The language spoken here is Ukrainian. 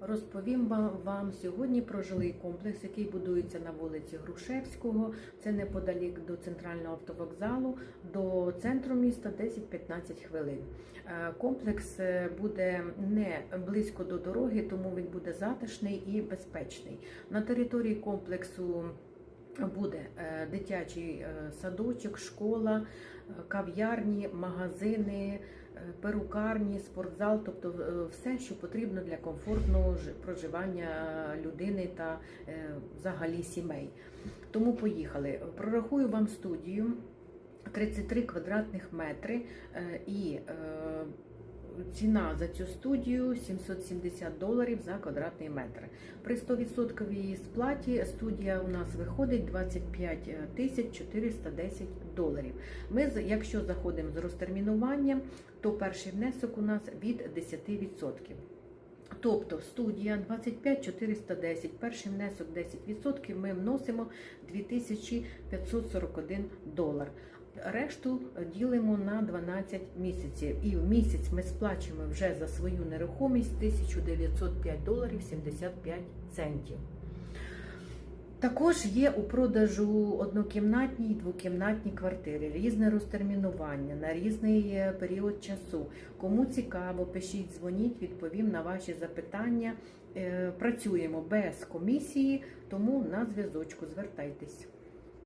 Розповім вам- сьогодні про жилий комплекс, який будується на вулиці Грушевського. Це неподалік до центрального автовокзалу, до центру міста 10-15 хвилин. Е, Комплекс е, буде не близько до дороги, тому він буде затишний і безпечний. На території комплексу буде е, дитячий е, садочок, школа, е, кав'ярні, магазини, перукарні, спортзал, тобто все, що потрібно для комфортного проживання людини та взагалі сімей. Тому поїхали. Прорахую вам студію. 33 квадратних метри і ціна за цю студію 770 доларів за квадратний метр. При 100% сплаті студія у нас виходить 25 тисяч 410 доларів. Ми, якщо заходимо з розтермінуванням, то перший внесок у нас від 10%. Тобто студія 25 410, перший внесок 10%, ми вносимо 2541 долар. Решту ділимо на 12 місяців. І в місяць ми сплачуємо вже за свою нерухомість 1905 доларів 75 центів. Також є у продажу однокімнатні і двокімнатні квартири, різне розтермінування на різний е, період часу. Кому цікаво, пишіть, дзвоніть, відповім на ваші запитання. Е, Працюємо без комісії, тому на зв'язочку звертайтесь.